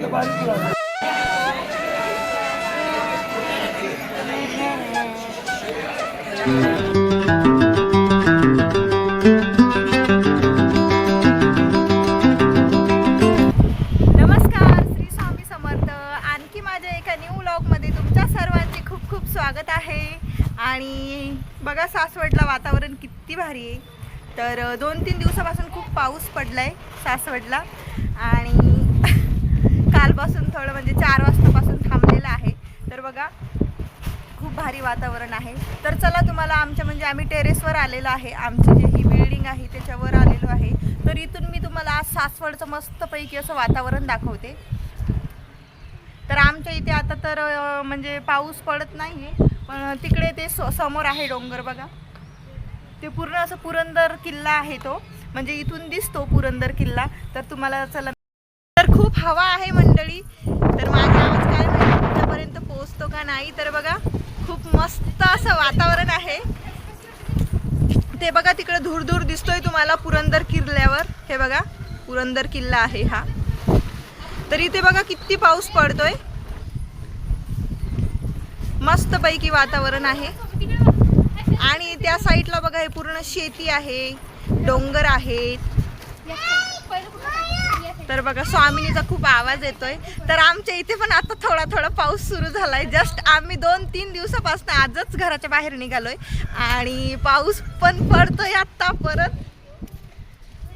नमस्कार श्री स्वामी समर्थ. आणखी माझ्या एका न्यू व्लॉगमध्ये तुमच्या सर्वांचे खूप खूप स्वागत आहे. आणि बघा सासवडला वातावरण किती भारी आहे. तर दोन तीन दिवसापासून खूप पाऊस पडला आहे सासवडला आणि कालपासून थोडं म्हणजे चार वाजतापासून थांबलेलं आहे तर बघा खूप वातावरण आहे. तर चला तुम्हाला आमच्या म्हणजे आम्ही टेरेसवर आलेलो आहे. आमची जी ही बिल्डिंग आहे त्याच्यावर आलेलो आहे. तर इथून मी तुम्हाला आज सासवडचं मस्तपैकी असं वातावरण दाखवते. तर आमच्या इथे आता तर म्हणजे पाऊस पडत नाही आहे पण तिकडे ते स- समोर आहे डोंगर बघा. ते पूर्ण असं पुरंदर किल्ला आहे तो. म्हणजे इथून दिसतो पुरंदर किल्ला. तर तुम्हाला चला तर खूप हवा आहे मंडळी. तर माझा आवाज काय माहिती तुमच्यापर्यंत पोहोचतो का नाही? तर बघा. खूप मस्त असं वातावरण आहे. ते बघा तिकडे दूर दूर दिसतोय तुम्हाला पुरंदर किल्ल्यावर. हे बघा पुरंदर किल्ला आहे हा. तर इथे बघा किती पाऊस पडतोय. मस्त पैकी वातावरण आहे. आणि त्या साईडला बघा हे पूर्ण शेती आहे डोंगर आहेत. तर बघा स्वामिनीचा खूप आवाज येतोय. तर आमच्या इथे पण आता थोडा थोडा पाऊस सुरू झालाय. जस्ट आम्ही दोन तीन दिवसापासून आजच घराच्या बाहेर निघालोय. आणि पाऊस पण पडतोय आता परत.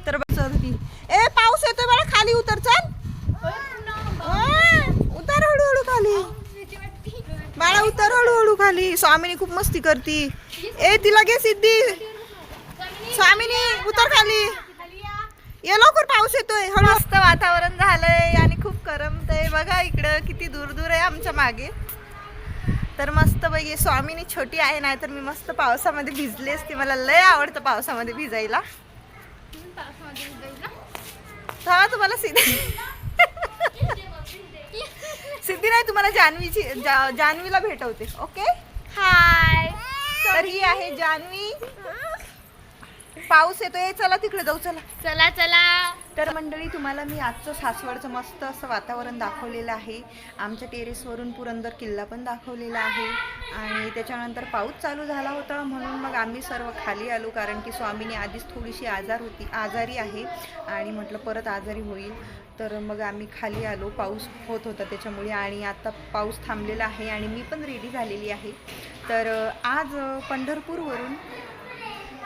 तर बघ ए पाऊस येतोय मला खाली उतर चल. उतर हळूहळू खाली. बाळा उतर हळूहळू खाली. स्वामिनी खूप मस्ती करती. ए ती लगेच सिद्धी. स्वामिनी उतर खाली. ये लवकर पाऊस येतोय हळू. मस्त वातावरण झालंय आणि खूप करमतंय. बघा इकडं किती दूर दूर आहे आमच्या मागे. तर मस्त पैकी स्वामिनी छोटी आहे नाही तर मी मस्त पावसामध्ये भिजली असती. मला लय आवडतं पावसामध्ये भिजायला. हा तुम्हाला सिद्धी सिद्धी नाही तुम्हाला जान्हवीची जा, जान्हवीला भेटवते. ओके? हाय तर ही आहे जान्हवी. पाऊस येतोय चला तिकडे जाऊ चला. चला चला. तर मंडळी तुम्हाला मी आजचं सासवडचं मस्त असं वातावरण दाखवलेलं आहे. आमच्या टेरेसवरून पुरंदर किल्ला पण दाखवलेला आहे. आणि त्याच्यानंतर पाऊस चालू झाला होता म्हणून मग आम्ही सर्व खाली आलो कारण की स्वामीने आधीच थोडीशी आजार होती आजारी आहे. आणि म्हटलं परत आजारी होईल. तर मग आम्ही खाली आलो पाऊस होत होता त्याच्यामुळे आणि आता पाऊस थांबलेला आहे आणि मी पण रेडी झालेली आहे. तर आज पंढरपूरवरून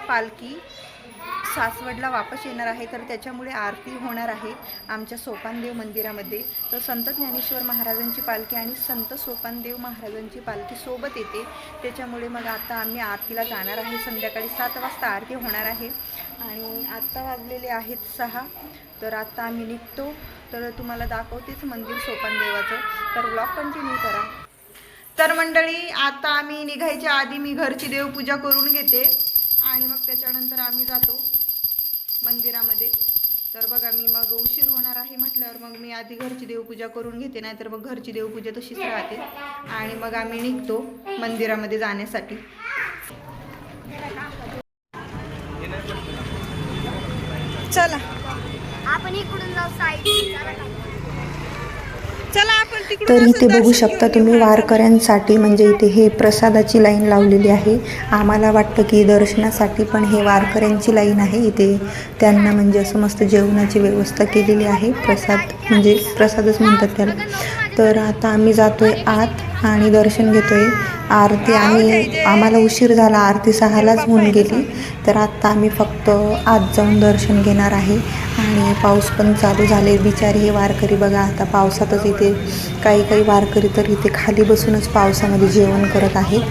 पालखी सासवडला वापस येणार आहे तर त्याच्यामुळे आरती होणार आहे आमच्या सोपानदेव मंदिरामध्ये. तर संत ज्ञानेश्वर महाराजांची पालखी आणि संत सोपानदेव महाराजांची पालखी सोबत येते. त्याच्यामुळे मग आता आम्ही आरतीला जाणार आहे. संध्याकाळी सात वाजता आरती होणार आहे. आणि आत्ता वाजलेले आहेत सहा. तर आत्ता आम्ही निघतो. तर तुम्हाला दाखवतेच मंदिर सोपानदेवाचं. तर ब्लॉग कंटिन्यू करा. तर मंडळी आता आम्ही निघायच्या आधी मी घरची देवपूजा करून घेते. आणि मग त्याच्यानंतर आम्ही जातो मंदिरामध्ये. तर बघा मी मग उशीर होणार आहे म्हटल्यावर मग मी आधी घरची देवपूजा करून घेते नाहीतर मग घरची देवपूजा तशीच राहते. आणि मग आम्ही निघतो मंदिरामध्ये जाण्यासाठी. चला. आपण इकडून जाऊ साईड तर इथे बघू शकता. तुम्ही वारकऱ्यांसाठी म्हणजे इथे हे प्रसादाची लाईन लावलेली आहे. आम्हाला वाटतं की दर्शनासाठी पण हे वारकऱ्यांची लाईन आहे. इथे त्यांना म्हणजे असं मस्त जेवणाची व्यवस्था केलेली आहे. प्रसाद म्हणजे प्रसादच म्हणतात त्याला. तर आता आम्ही जातोय आत आणि दर्शन घेतोय. आरती आम्ही आम्हाला उशीर झाला आरती सहालाच होऊन गेली. तर आत्ता आम्ही फक्त आत जाऊन दर्शन घेणार आहे. आणि पाऊस पण चालू झाले. बिचारे हे वारकरी बघा आता पावसातच इथे काही काही वारकरी तर इथे खाली बसूनच पावसामध्ये जेवण करत आहेत.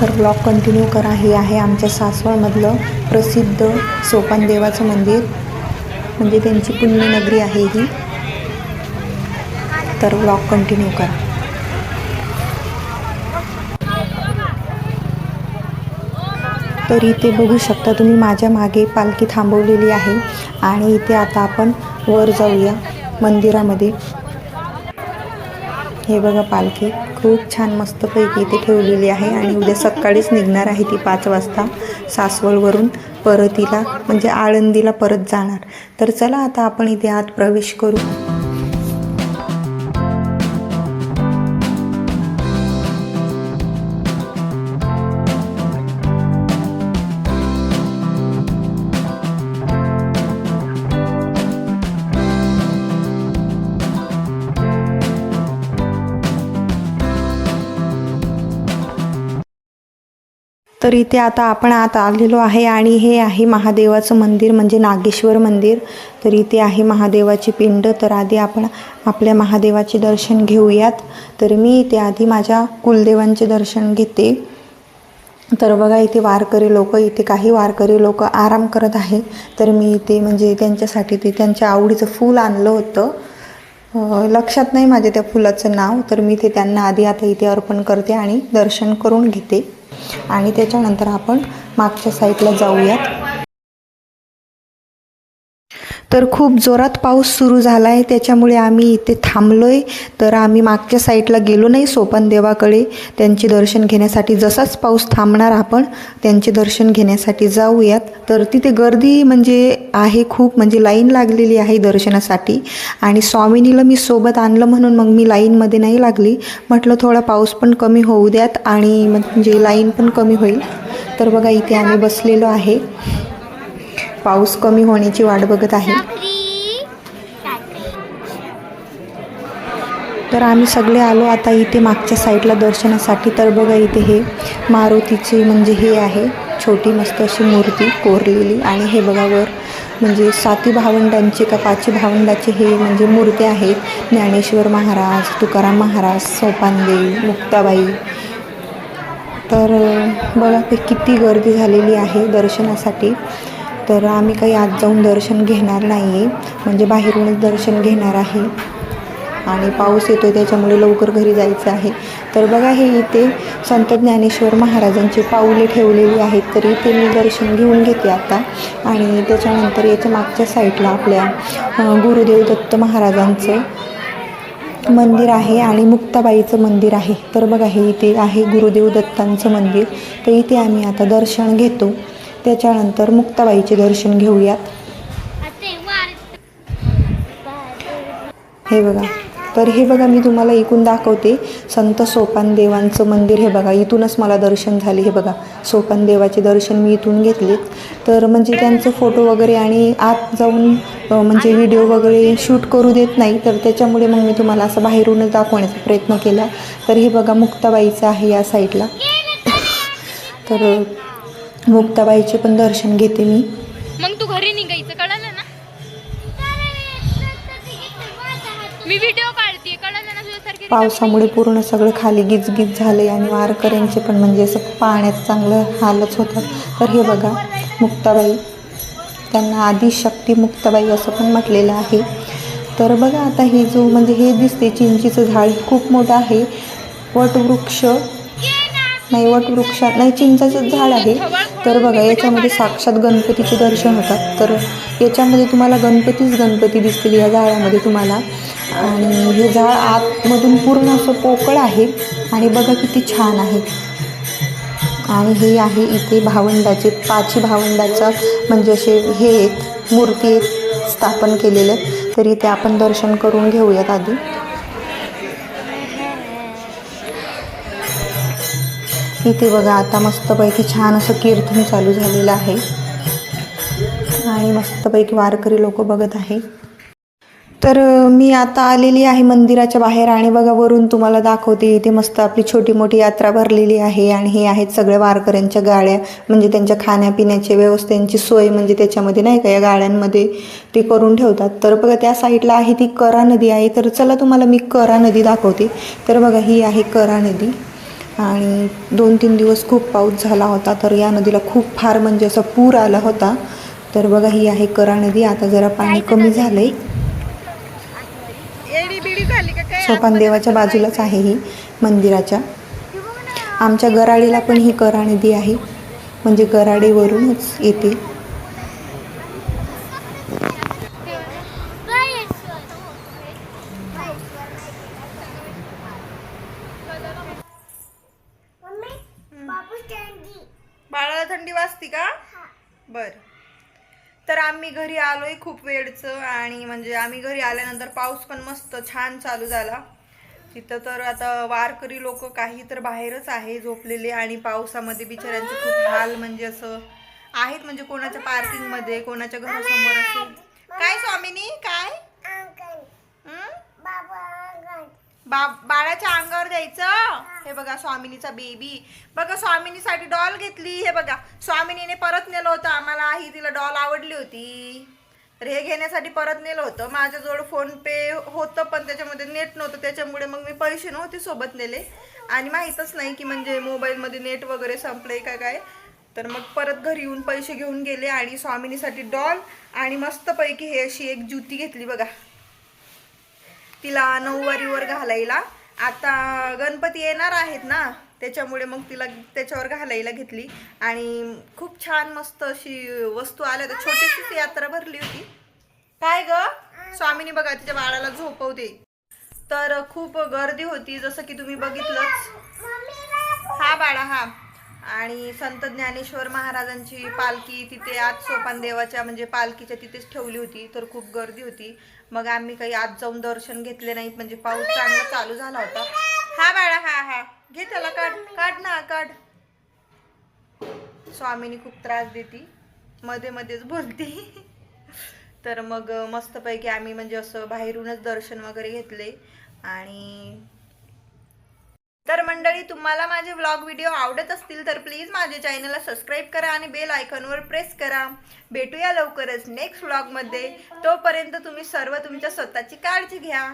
तर ब्लॉग कंटिन्यू करा. हे आहे आमच्या सासवडमधलं प्रसिद्ध सोपान देवाचं मंदिर. म्हणजे त्यांची पुण्यनगरी आहे ही. तर व्लॉग कंटिन्यू करा. तर इथे बघू शकता तुम्ही माझ्या मागे पालखी थांबवलेली आहे आणि इथे आता आपण वर जाऊया मंदिरामध्ये. हे बघा पालखी खूप छान मस्तपैकी इथे ठेवलेली आहे आणि उद्या सकाळीच निघणार आहे ती पाच वाजता सासवडवरून परतीला म्हणजे आळंदीला परत जाणार. तर चला आता आपण इथे आत प्रवेश करू. तर इथे आता आपण आत आलेलो आहे आणि हे आहे महादेवाचं मंदिर म्हणजे नागेश्वर मंदिर. तर इथे आहे महादेवाची पिंड. तर आधी आपण आपल्या महादेवाचे दर्शन घेऊयात. तर मी इथे आधी माझ्या कुलदेवांचे दर्शन घेते. तर बघा इथे वारकरी लोक इथे काही वारकरी लोक आराम करत आहे तर मी इथे म्हणजे त्यांच्यासाठी ते त्यांच्या आवडीचं फूल आणलं होतं. लक्षात नाही माझ्या त्या फुलाचं नाव. तर मी ते त्यांना आधी आता इथे अर्पण करते आणि दर्शन करून घेते. आणि त्याच्यानंतर आपण मागच्या साईडला जाऊयात. तर खूप जोरात पाऊस सुरू झाला आहे त्याच्यामुळे आम्ही इथे थांबलो आहे तर आम्ही मागच्या साईडला गेलो नाही सोपान देवाकडे. त्यांचे दर्शन घेण्यासाठी जसाच पाऊस थांबणार आपण त्यांचे दर्शन घेण्यासाठी जाऊयात. तर तिथे गर्दी म्हणजे आहे खूप म्हणजे लाईन लागलेली आहे दर्शनासाठी. आणि स्वामिनीला मी सोबत आणलं म्हणून मग मी लाईनमध्ये नाही लागली. म्हटलं थोडा पाऊस पण कमी होऊ द्यात आणि म्हणजे लाईन पण कमी होईल. तर बघा इथे आम्ही बसलेलो आहे. पाऊस कमी होण्याची वाट बघत आहे. तर आम्ही सगळे आलो आता इथे मागच्या साईडला दर्शनासाठी. तर बघा इथे हे मारुतीचे म्हणजे हे आहे छोटी मस्त अशी मूर्ती कोरलेली. आणि हे बघा वर म्हणजे साती भावंडांची का पाची भावंडाची हे म्हणजे मूर्ती आहेत ज्ञानेश्वर महाराज तुकाराम महाराज सोपानदेव मुक्ताबाई. तर बघा ते किती गर्दी झालेली आहे दर्शनासाठी. तर आम्ही काही आत जाऊन दर्शन घेणार नाही आहे म्हणजे बाहेरूनच दर्शन घेणार आहे. आणि पाऊस येतो त्याच्यामुळे लवकर घरी जायचं आहे. तर बघा हे इथे संत ज्ञानेश्वर महाराजांची पाऊले ठेवलेली आहेत. तर इथे मी दर्शन घेऊन घेते आता. आणि त्याच्यानंतर याच्या मागच्या साईडला आपल्या गुरुदेव दत्त महाराजांचं मंदिर आहे आणि मुक्ताबाईचं मंदिर आहे. तर बघा हे इथे आहे गुरुदेव दत्तांचं मंदिर. तर इथे आम्ही आता दर्शन घेतो. त्याच्यानंतर मुक्ताबाईचे दर्शन घेऊयात. हे बघा. तर हे बघा मी तुम्हाला इकून दाखवते. संत सोपान देवांचं मंदिर हे बघा. इथूनच मला दर्शन झाले हे बघा. सोपान देवाचे दर्शन मी इथून घेतलेत. तर म्हणजे त्यांचं फोटो वगैरे आणि आत जाऊन म्हणजे व्हिडिओ वगैरे शूट करू देत नाही. तर त्याच्यामुळे मग मी तुम्हाला असं बाहेरूनच दाखवण्याचा प्रयत्न केला. तर हे बघा मुक्ताबाईचं आहे या साईडला. तर मुक्ताबाईचे पण दर्शन घेते मी. मग तू घरी निघायचं कळलं ना? मी व्हिडिओ काढते कळलं ना तुझ्यासारखे पावसामुळे पूर्ण सगळं खाली गिजगिज झाले आणि वारकऱ्यांचे पण म्हणजे असं पाण्यात चांगलं हालच होतं तर हे बघा मुक्ताबाई त्यांना आदिशक्ती मुक्ताबाई असं पण म्हटलेलं आहे. तर बघा आता हे जो म्हणजे हे दिसते चिंचीचं झाड खूप मोठं आहे. वटवृक्ष नाही वटवृक्ष नाही चिंचाचं झाड आहे. तर बघा याच्यामध्ये साक्षात गणपतीचे दर्शन होतात. तर याच्यामध्ये तुम्हाला गणपतीच गणपती दिसतील या झाडामध्ये तुम्हाला. आणि हे झाड आतमधून पूर्ण असं पोकळ आहे. आणि बघा किती छान आहे. आणि हे आहे इथे भावंडाचे पाची भावंडाचं म्हणजे असे हे आहेत मूर्ती स्थापन केलेले. तर इथे आपण दर्शन करून घेऊयात आधी. इथे बघा आता मस्तपैकी छान असं कीर्तन चालू झालेलं आहे. आणि मस्तपैकी वारकरी लोक बघत आहे तर मी आता आलेली आहे मंदिराच्या बाहेर आणि बघा वरून तुम्हाला दाखवते इथे मस्त आपली छोटी मोठी यात्रा भरलेली आहे. आणि हे आहेत सगळ्या वारकऱ्यांच्या गाड्या म्हणजे त्यांच्या खाण्यापिण्याच्या व्यवस्थेची सोय म्हणजे त्याच्यामध्ये नाही का या गाड्यांमध्ये ते करून ठेवतात. तर बघा त्या साईडला आहे ती करा नदी आहे. तर चला तुम्हाला मी करा नदी दाखवते. तर बघा ही आहे करा नदी. आणि दोन तीन दिवस खूप पाऊस झाला होता तर या नदीला खूप फार म्हणजे असा पूर आला होता. तर बघा ही आहे करा नदी. आता जरा पाणी कमी झालंय. सोपान देवाच्या बाजूलाच आहे ही मंदिराच्या. आमच्या गराडीला पण ही करा नदी आहे. म्हणजे गराडीवरूनच येते बाळाला थंडी वाजती का बर. तर आम्ही घरी आलोय खूप वेळचं आणि म्हणजे आम्ही घरी आल्यानंतर पाऊस पण मस्त छान चालू झाला. तिथं तर आता वारकरी लोक काही तर बाहेरच आहे झोपलेले आणि पावसामध्ये बिचाऱ्यांचे खूप हाल म्हणजे असं आहेत म्हणजे कोणाच्या पार्किंगमध्ये कोणाच्या घरासमोर असेल काय स्वामिनी? काय हं? बा बाळाच्या अंगावर द्यायचं? हे बघा स्वामिनीचा बेबी बघा स्वामिनीसाठी डॉल घेतली. हे बघा स्वामिनीने परत नेलं होतं आम्हाला. ही तिला डॉल आवडली होती. तर हे घेण्यासाठी परत नेलं होतं. माझ्याजवळ फोनपे होतं पण त्याच्यामध्ये नेट नव्हतं. त्याच्यामुळे मग मी पैसे नव्हते सोबत नेले. आणि माहीतच नाही की म्हणजे मोबाईलमध्ये नेट वगैरे संपलंय का काय. तर मग परत घरी येऊन पैसे घेऊन गेले आणि स्वामिनीसाठी डॉल आणि मस्तपैकी हे अशी एक ज्युती घेतली बघा. तिला नऊवारीवर घालायला. आता गणपती येणार आहेत ना त्याच्यामुळे मग तिला त्याच्यावर घालायला घेतली. आणि खूप छान मस्त अशी वस्तू आल्या तर छोटीशी यात्रा भरली होती. काय ग? स्वामीनी बघा तिच्या बाळाला झोपवते. तर खूप गर्दी होती जसं की तुम्ही बघितलंच. हा बाळा हा. आणि संत ज्ञानेश्वर महाराजांची पालखी तिथे आज सोपान देवाच्या म्हणजे पालखीच्या तिथेच ठेवली होती तर खूप गर्दी होती. मग आम्ही काही आज जाऊन दर्शन घेतले नाहीत म्हणजे पाऊस चांगला चालू झाला होता. हा बाळा हा हा. घे त्याला काढ काढ ना काढ. स्वामीनी खूप त्रास देती. मध्ये मध्येच बोलती. तर मग मस्तपैकी आम्ही म्हणजे असं बाहेरूनच दर्शन वगैरे घेतले. आणि तर मंडळी तुम्हाला माझे व्लॉग व्हिडिओ आवडत असतील तर प्लीज माझ्या चॅनलला सबस्क्राईब करा आणि बेल आयकॉनवर प्रेस करा. भेटूया लवकरच नेक्स्ट व्लॉगमध्ये तोपर्यंत तुम्ही सर्व तुमच्या स्वतःची काळजी घ्या.